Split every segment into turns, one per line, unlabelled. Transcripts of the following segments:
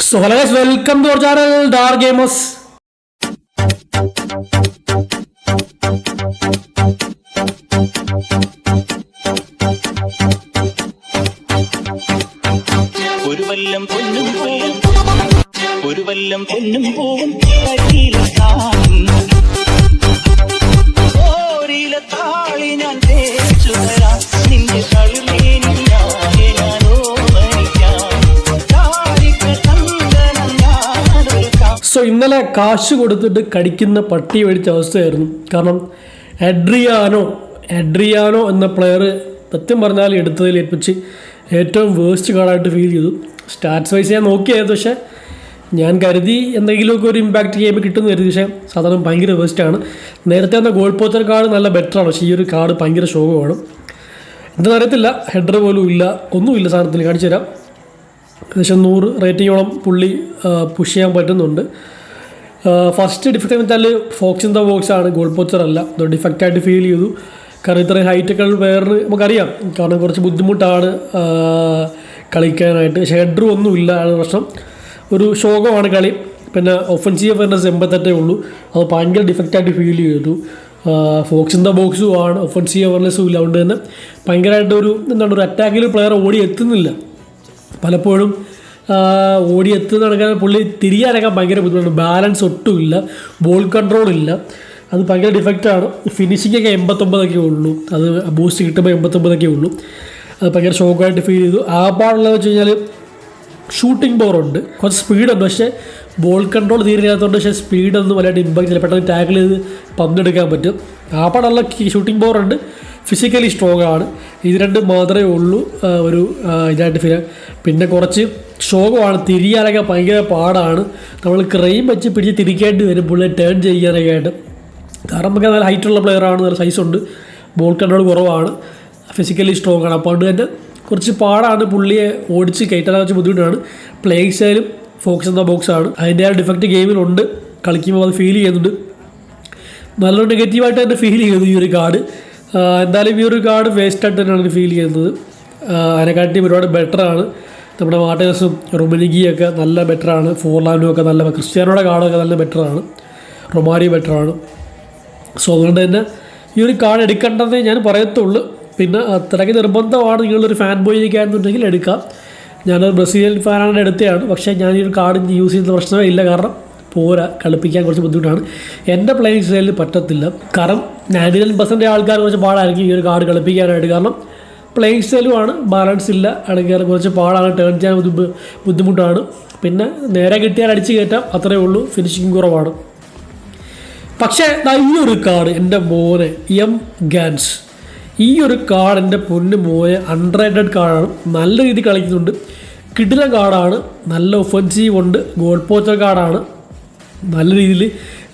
So hello guys welcome to our channel Dar gamers
ഒരു വല്ലം പൊന്നും പോവും ഒരു വല്ലം പൊന്നും പോവും താളി ഞാൻ
ഇന്നലെ കാശ് കൊടുത്തിട്ട് കടിക്കുന്ന പട്ടി മേടിച്ച അവസ്ഥയായിരുന്നു. കാരണം എഡ്രിയാനോ എഡ്രിയാനോ എന്ന പ്ലെയർ സത്യം പറഞ്ഞാൽ എടുത്തതിൽ ഏൽപ്പിച്ച് ഏറ്റവും വേസ്റ്റ് കാർഡായിട്ട് ഫീൽ ചെയ്തു. സ്റ്റാറ്റ്സ് വൈസ് ഞാൻ നോക്കിയായത് പക്ഷേ ഞാൻ കരുതി എന്തെങ്കിലുമൊക്കെ ഒരു ഇമ്പാക്റ്റ് ഗെയിം കിട്ടുമെന്ന് കരുതി. പക്ഷേ സാധാരണ ഭയങ്കര വേസ്റ്റാണ് നേരത്തെ വന്ന ഗോൾ പോത്തർ കാർഡ് നല്ല ബെറ്ററാണ് പക്ഷേ ഈ ഒരു കാർഡ് ഭയങ്കര ശോകമാണ്. എന്താണെന്ന് അറിയത്തില്ല. ഹെഡർ പോലും ഇല്ല. ഒന്നുമില്ല സാധനത്തിൽ കാണിച്ചു തരാം. ഏകദേശം നൂറ് റേറ്റിങ്ങോളം പുള്ളി പുഷ് ചെയ്യാൻ പറ്റുന്നുണ്ട്. ഫസ്റ്റ് ഡിഫക്റ്റ് വെച്ചാൽ ഫോക്സ് ഇൻ ദ ബോക്സ് ആണ്. ഗോൾ പോച്ചർ അല്ല. അത് ഡിഫക്റ്റ് ആയിട്ട് ഫീൽ ചെയ്തു. കാരണം ഇത്രയും ഹൈറ്റൊക്കെ വേറെ നമുക്കറിയാം. കാരണം കുറച്ച് ബുദ്ധിമുട്ടാണ് കളിക്കാനായിട്ട്. പക്ഷേ ഒന്നും ഒന്നുമില്ല ആണ് പ്രശ്നം. ഒരു ശോകമാണ് കളി. പിന്നെ ഒഫൻസീവ് ഫെയർനെസ് എൺപത്തെട്ടേ ഉള്ളൂ. അത് ഭയങ്കര ഡിഫക്റ്റായിട്ട് ഫീൽ ചെയ്തു. ഫോക്സ് ഇൻ ദ ബോക്സും ആണ്. ഒഫൻസീവ് അവേർനെസ്സും ഇല്ല. അതുകൊണ്ട് തന്നെ ഭയങ്കരമായിട്ട് ഒരു എന്താണ് ഒരു അറ്റാക്കിൽ പ്ലെയർ ഓടി എത്തുന്നില്ല. പലപ്പോഴും ആ, ഓടി എത്തുന്ന നടക്കാൻ പുള്ളി തിരിയാനൊക്കെ ഭയങ്കര ബുദ്ധിമുട്ടാണ്. ബാലൻസ് ഒട്ടുമില്ല ബോൾ കൺട്രോൾ ഇല്ല. അത് ഭയങ്കര ഡിഫക്റ്റാണ് ഫിനിഷിംഗ് ഒക്കെ എൺപത്തൊമ്പതൊക്കെ ഉള്ളൂ. അത് ബൂസ്റ്റ് കിട്ടുമ്പോൾ എൺപത്തൊമ്പതൊക്കെ ഉള്ളൂ. അത് ഭയങ്കര ഷോക്കായിട്ട് ഫീൽ ചെയ്തു. ആ പാടുള്ളതെന്ന് വെച്ച് കഴിഞ്ഞാൽ ഷൂട്ടിംഗ് ഉണ്ട്. കുറച്ച് സ്പീഡുണ്ട് പക്ഷേ ബോൾ കൺട്രോൾ തീരില്ലാത്തതുകൊണ്ട് പക്ഷേ സ്പീഡൊന്നും വല്ലാണ്ട് ഇമ്പാക്ട് ചില പെട്ടെന്ന് ടാക്കിൾ ചെയ്ത് പന്തെടുക്കാൻ പറ്റും. ആ പാടുള്ള ഷൂട്ടിംഗ് പവർ ഉണ്ട്. ഫിസിക്കലി സ്ട്രോങ് ആണ്. ഇത് രണ്ട് മാത്രമേ ഉള്ളൂ. ഒരു ഇതായിട്ട് ഫീൽ പിന്നെ കുറച്ച് ശോകമാണ് തിരിയാനൊക്കെ ഭയങ്കര പാടാണ്. നമ്മൾ ക്രെയിം വെച്ച് പിടിച്ച് തിരിക്കേണ്ടി വരും. പുള്ളിയെ ടേൺ ചെയ്യാനൊക്കെ ആയിട്ട്. കാരണം നമുക്ക് നല്ല ഹൈറ്റുള്ള പ്ലെയറാണ് നല്ല ഉണ്ട്. ബോൾ കൺട്രോൾ കുറവാണ്. ഫിസിക്കലി സ്ട്രോങ് ആണ്. അപ്പോൾ അതുകൊണ്ട് തന്നെ കുറച്ച് പാടാണ്. പുള്ളിയെ ഓടിച്ച് കയറ്റാൻ കുറച്ച് ബുദ്ധിമുട്ടാണ്. പ്ലേയിങ് സ്റ്റൈലും ഫോക്കസ് എന്ന ബോക്സ് ആണ്. അതിന്റെ ആ ഡിഫക്റ്റ് ഗെയിമിലുണ്ട് കളിക്കുമ്പോൾ അത് ഫീൽ ചെയ്യുന്നുണ്ട്. നല്ലൊരു നെഗറ്റീവായിട്ട് തന്നെ ഫീൽ ചെയ്തു ഈ ഒരു കാർഡ് എന്തായാലും ഈ ഒരു കാർഡ് വേസ്റ്റ് ആയിട്ട് തന്നെയാണ് ഫീൽ ചെയ്യുന്നത്. അതിനെക്കാട്ടിയും അതിനെക്കാട്ടി ഒരുപാട് ബെറ്ററാണ് നമ്മുടെ മാട്ടേഴ്സും റൊമനിഗിയൊക്കെ നല്ല ബെറ്ററാണ് ഫോർലാൻഡും ഒക്കെ നല്ല ക്രിസ്ത്യാനോയുടെ കാർഡൊക്കെ നല്ല ബെറ്ററാണ് റൊമാരി ബെറ്ററാണ് സോ അതുകൊണ്ട് തന്നെ ഈ ഒരു കാർഡ് എടുക്കേണ്ടതേ ഞാൻ പറയത്തുള്ളൂ. പിന്നെ അത്രയ്ക്ക് നിർബന്ധമാണ് നിങ്ങളൊരു ഫാൻ ബോയ് ഇരിക്കുകയാണെന്നുണ്ടെങ്കിൽ എടുക്കാം. ഞാനൊരു ബ്രസീലിയൻ ഫാനാണ് എടുത്തതാണ്. പക്ഷേ ഞാൻ ഈ ഒരു കാർഡ് യൂസ് ചെയ്യുന്ന പ്രശ്നമേ ഇല്ല. കാരണം പോരാ കളിപ്പിക്കാൻ കുറച്ച് ബുദ്ധിമുട്ടാണ്. എന്റെ പ്ലേയിങ് സ്റ്റൈലിൽ പറ്റത്തില്ല. കാരണം നയന്റി നയൻ പെർസെന്റ് ആൾക്കാർ കുറച്ച് പാടായിരിക്കും ഈ ഒരു കാർഡ് കളിപ്പിക്കാനായിട്ട്. കാരണം പ്ലേയിങ് സ്റ്റൈലുമാണ് ബാലൻസ് ഇല്ല അല്ലെങ്കിൽ കുറച്ച് പാടാണ് ടേൺ ചെയ്യാൻ ബുദ്ധിമുട്ടാണ്. പിന്നെ നേരെ കിട്ടിയാൽ അടിച്ച് കയറ്റാം അത്രയേ ഉള്ളൂ ഫിനിഷിങ് കുറവാണ്. പക്ഷേ ഈ ഒരു കാർഡ് എന്റെ മോനെ എം ഗാൻസ് ഈ ഒരു കാർഡ് എന്റെ പൊന്ന് മോനെ അൺറേറ്റഡ് കാർഡാണ് നല്ല രീതിയിൽ കളിക്കുന്നുണ്ട്. കിടിലം കാർഡാണ് നല്ല ഒഫൻസീവ് ഉണ്ട്. ഗോൾ പോച്ചർ കാർഡാണ് നല്ല രീതിയിൽ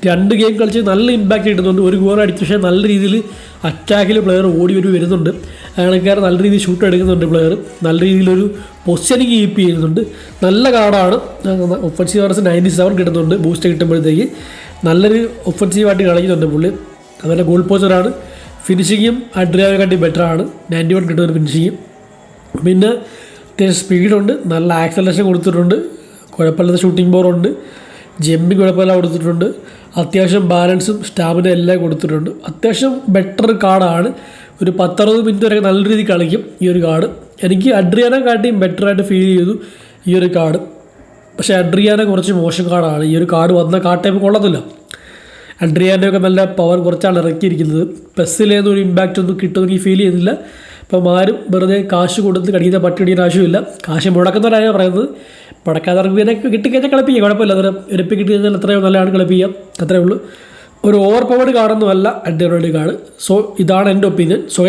രണ്ട് ഗെയിം കളിച്ച് നല്ല ഇമ്പാക്റ്റ് കിട്ടുന്നുണ്ട്. ഒരു ഗോൾ അടിച്ച പക്ഷേ നല്ല രീതിയിൽ അറ്റാക്കിൽ പ്ലെയർ ഓടി വരി വരുന്നുണ്ട്. അയാൾക്കാർ നല്ല രീതിയിൽ ഷൂട്ട് എടുക്കുന്നുണ്ട് പ്ലെയർ നല്ല രീതിയിലൊരു പൊസിഷൻ കീപ്പ് ചെയ്യുന്നുണ്ട്. നല്ല കാർഡാണ് ഒഫൻസീവ് ആർസ് നയന്റി സെവൻ കിട്ടുന്നുണ്ട്. ബൂസ്റ്റ് കിട്ടുമ്പോഴത്തേക്ക് നല്ലൊരു ഒഫൻസീവായിട്ട് കളിക്കുന്നുണ്ട് പുള്ളി. അതുപോലെ ഗോൾ പോസ്റ്ററാണ് ഫിനിഷിങ്ങും അഡ്രിയാനെക്കാട്ടി ബെറ്ററാണ് നയന്റി വൺ കിട്ടുന്ന ഫിനിഷിങ്ങും പിന്നെ അത്യാവശ്യം സ്പീഡുണ്ട് നല്ല ആക്സലേഷൻ കൊടുത്തിട്ടുണ്ട്. കുഴപ്പമില്ലാത്ത ഷൂട്ടിംഗ് ബോറുണ്ട് ജമ്പിങ് കുഴപ്പമില്ല കൊടുത്തിട്ടുണ്ട്. അത്യാവശ്യം ബാലൻസും സ്റ്റാമിന എല്ലാം കൊടുത്തിട്ടുണ്ട്. അത്യാവശ്യം ബെറ്റർ കാർഡാണ് ഒരു പത്തറുപത് മിനിറ്റ് വരെ നല്ല രീതിയിൽ കളിക്കും ഈ ഒരു കാർഡ് എനിക്ക് അഡ്രിയാനെ കാട്ടിയും ബെറ്ററായിട്ട് ഫീൽ ചെയ്തു ഈ ഒരു കാർഡ് പക്ഷേ അഡ്രിയാന കുറച്ച് മോശം കാർഡാണ് ഈ ഒരു കാർഡ് വന്ന കാർഡ് ടൈപ്പ് കൊള്ളത്തില്ല. അഡ്രിയാന്റെ ഒക്കെ നല്ല പവർ കുറച്ചാണ് ഇറക്കിയിരിക്കുന്നത്. പെസ്സിലേന്ന് ഒരു ഇമ്പാക്റ്റ് ഒന്നും കിട്ടുമെന്ന് ഫീൽ ചെയ്യുന്നില്ല. അപ്പം ആരും വെറുതെ കാശ് കൊടുത്ത് കടിക്കുന്ന പട്ടി അടിക്കുന്ന ആവശ്യമില്ല. കാശ് മുടക്കുന്നവരാണ് പറയുന്നത്. മുടക്കാതെ പിന്നെ കിട്ടിക്കഴിഞ്ഞാൽ കളിപ്പിക്കുക കുഴപ്പമില്ല. അന്നേരം ഇരപ്പി കിട്ടി കഴിഞ്ഞാൽ എത്രയോ നല്ലതാണ് കളിപ്പിക്കാം. അത്രയേ ഉള്ളൂ. ഒരു ഓവർ പവേഡ് കാർഡൊന്നും അല്ല അഡ്രിയാനോയുടെ കാർഡ് സോ ഇതാണ് എന്റെ ഒപ്പീനിയൻ സോ